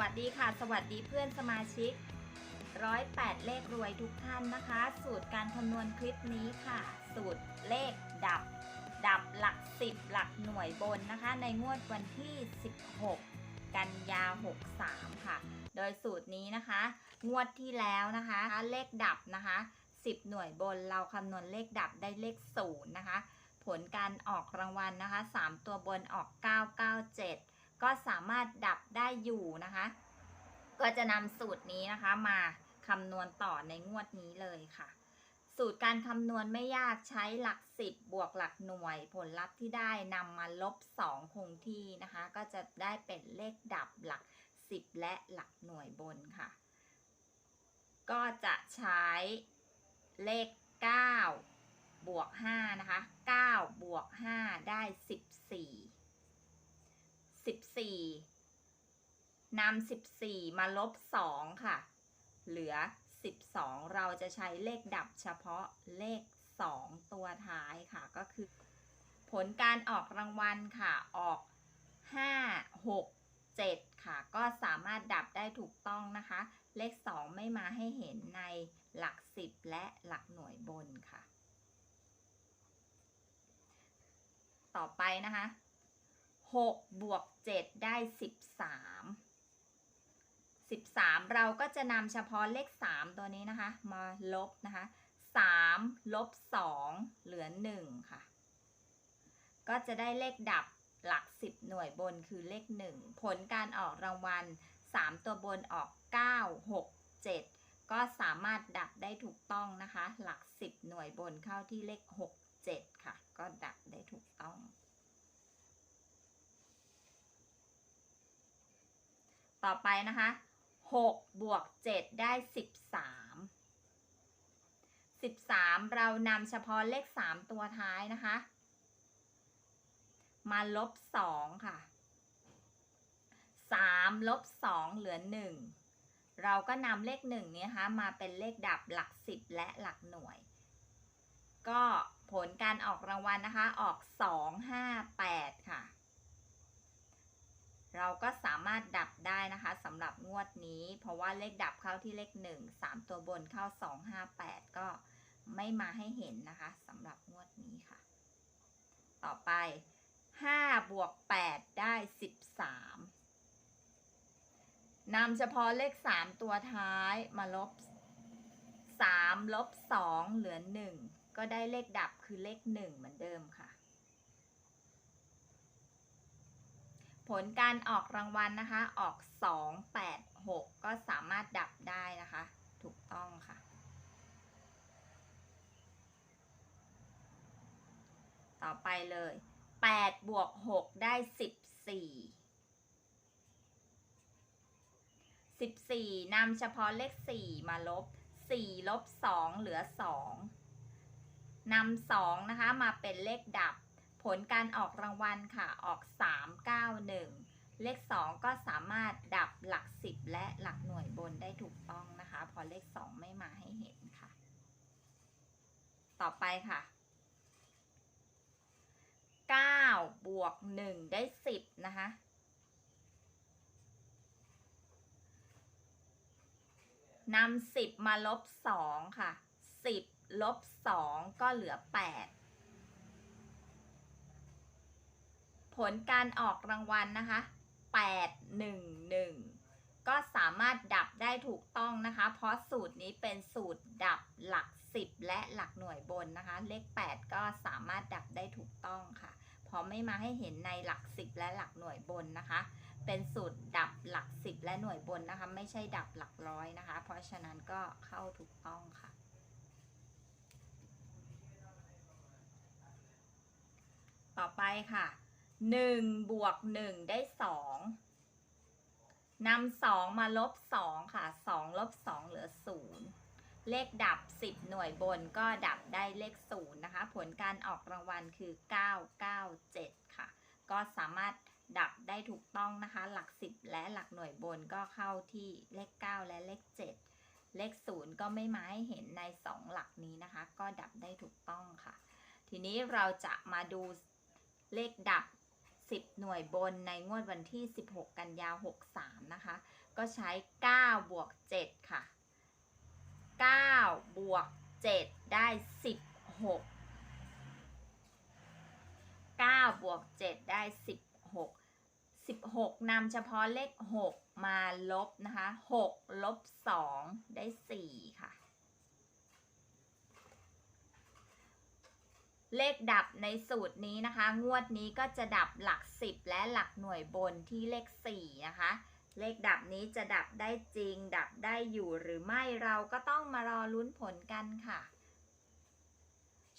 วัสดีค่ะ สวัสดีเพื่อนสมาชิกร้อยแปดเลขรวยทุกท่านนะคะ สูตรการคำนวณคลิปนี้ค่ะ สูตรเลขดับ ดับหลักสิบหลักหน่วยบนนะคะ ในงวดวันที่ 16 กันยา 63 ค่ะ โดยสูตรนี้นะคะ งวดที่แล้วนะคะ เลขดับนะคะ 10 หน่วยบนเราคำนวณเลขดับได้เลข 0 นะคะ ผลการออกรางวัลนะคะ 3 ตัวบนออก 997 ก็สามารถดับได้อยู่นะคะ ก็จะนำสูตรนี้นะคะมาคำนวณต่อในงวดนี้เลยค่ะ สูตรการคำนวณไม่ยากใช้หลัก 10 บวกหลักหน่วย ผลลัพธ์ที่ได้นำมาลบ 2 คงที่นะคะ ก็จะได้เป็นเลขดับหลัก 10 และหลักหน่วยบนค่ะ ก็จะใช้เลข 9 บวก 5 นะคะ 9 บวก 5 ได้ 14 14นำ14มาลบ2ค่ะ เหลือ12เราจะใช้เลขดับเฉพาะเลข2ตัวท้ายค่ะ ก็คือ ผลการออกรางวัลค่ะ ออก5 6 7ค่ะ ก็สามารถดับได้ถูกต้องนะคะ เลข2ไม่มาให้เห็นในหลัก10และหลักหน่วยบนค่ะ ต่อไปนะคะ 6 บวก 7 ได้ 13 13 เราก็จะนำเฉพาะเลข 3 ตัวนี้นะคะ มาลบนะคะ 3 ลบ 2 เหลือ 1 ค่ะ ก็จะได้เลขดับหลัก 10 หน่วยบนคือเลข 1 ผลการออกรางวัล 3 ตัวบนออก 9 6 7 ก็สามารถดับได้ถูกต้องนะคะ หลัก 10 หน่วยบนเข้าที่เลข 6 7 ค่ะ ก็ดับได้ถูกต้อง ต่อไปนะคะ6บวก7ได้13 13เรานำเฉพาะเลข3ตัวท้ายนะคะ มาลบ2ค่ะ3ลบ2เหลือ1เราก็นำเลข1นี้นะคะมาเป็นเลขดับหลัก10และหลักหน่วย ก็ผลการออกรางวัลนะคะออก 2 5 8 ค่ะ เราก็สามารถดับได้นะคะสำหรับงวดนี้ เพราะ ว่าเลขดับเข้าที่เลข 1 3 ตัวบนเข้า 2 5 8 ก็ไม่มาให้เห็นนะคะสำหรับงวดนี้ค่ะ ต่อไป 5 บวก 8 ได้ 13นำเฉพาะเลข 3 ตัวท้ายมาลบ 3 ลบ 2 เหลือ 1 ก็ได้เลขดับคือเลข 1 เหมือนเดิมค่ะผลการออกรางวัลนะคะ ออก 2 8 6 ก็สามารถดับได้นะคะ ถูกต้องค่ะ ต่อไปเลย 8 บวก 6 ได้ 14 14นำเฉพาะเลข 4 มาลบ 4 ลบ 2 เหลือ 2นำ2นะคะ มาเป็นเลขดับ ผลการออกรางวัลค่ะ ออก 3 9 1 เลข 2 ก็สามารถดับหลัก 10 และหลักหน่วยบนได้ถูกต้องนะคะ พอเลข 2 ไม่มาให้เห็นค่ะ ต่อไปค่ะ 9 บวก 1 ได้ 10 นะคะ นำ 10 มาลบ 2 ค่ะ 10 ลบ 2 ก็เหลือ 8ผลการออกรางวัลนะคะ 8 1 1 ก็สามารถดับได้ถูกต้องนะคะ เพราะสูตรนี้เป็นสูตรดับหลัก 10 และหลักหน่วยบนนะคะ เลข 8 ก็สามารถดับได้ถูกต้องค่ะ เพราะไม่มาให้เห็นในหลัก 10 และหลักหน่วยบนนะคะ เป็นสูตรดับหลัก 10 และหน่วยบนนะคะ ไม่ใช่ดับหลักร้อยนะคะ เพราะฉะนั้นก็เข้าถูกต้องค่ะต่อไปค่ะ หนึ่งบวกหนึ่งได้สองนำสองมาลบสองค่ะสองลบสองเหลือศูนย์เลขดับสิบหน่วยบนก็ดับได้เลขศูนย์นะคะ ผลการออกรางวัลคือเก้าเก้าเจ็ดค่ะ ก็สามารถดับได้ถูกต้องนะคะ หลักสิบและหลักหน่วยบนก็เข้าที่เลขเก้าและเลขเจ็ดเลขศูนย์ก็ไม่มาให้เห็นในสองหลักนี้นะคะ ก็ดับได้ถูกต้องค่ะ ทีนี้เราจะมาดูเลขดับ 10 หน่วยบนในงวดวันที่ 16 กันยา63 นะคะ ก็ใช้ 9 บวก 7 ค่ะ 9 บวก 7 ได้ 16 9 บวก 7 ได้ 16 16นำเฉพาะเลข 6 มาลบนะคะ 6 ลบ 2 ได้ 4 ค่ะ เลขดับในสูตรนี้นะคะ งวดนี้ก็จะดับหลัก 10 และหลักหน่วยบนที่เลข4นะคะ เลขดับนี้จะดับได้จริง ดับได้อยู่หรือไม่เราก็ต้องมารอลุ้นผลกันค่ะ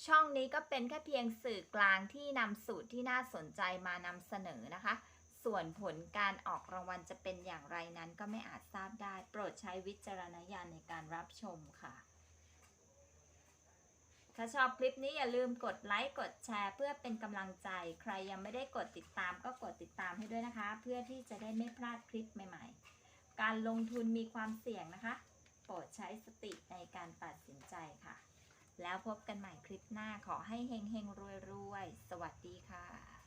ช่องนี้ก็เป็นแค่เพียงสื่อกลางที่นำสูตรที่น่าสนใจมานำเสนอนะคะ ส่วนผลการออกรางวัลจะเป็นอย่างไรนั้นก็ไม่อาจทราบได้ โปรดใช้วิจารณญาณในการรับชมค่ะ ถ้าชอบคลิปนี้อย่าลืมกดไลค์กดแชร์ เพื่อเป็นกำลังใจ ใครยังไม่ได้กดติดตามก็กดติดตามให้ด้วยนะคะ เพื่อที่จะได้ไม่พลาดคลิปใหม่ๆ การลงทุนมีความเสี่ยงนะคะ โปรดใช้สติในการตัดสินใจค่ะ แล้วพบกันใหม่คลิปหน้าขอให้เฮงเฮงรวยรวยสวัสดีค่ะ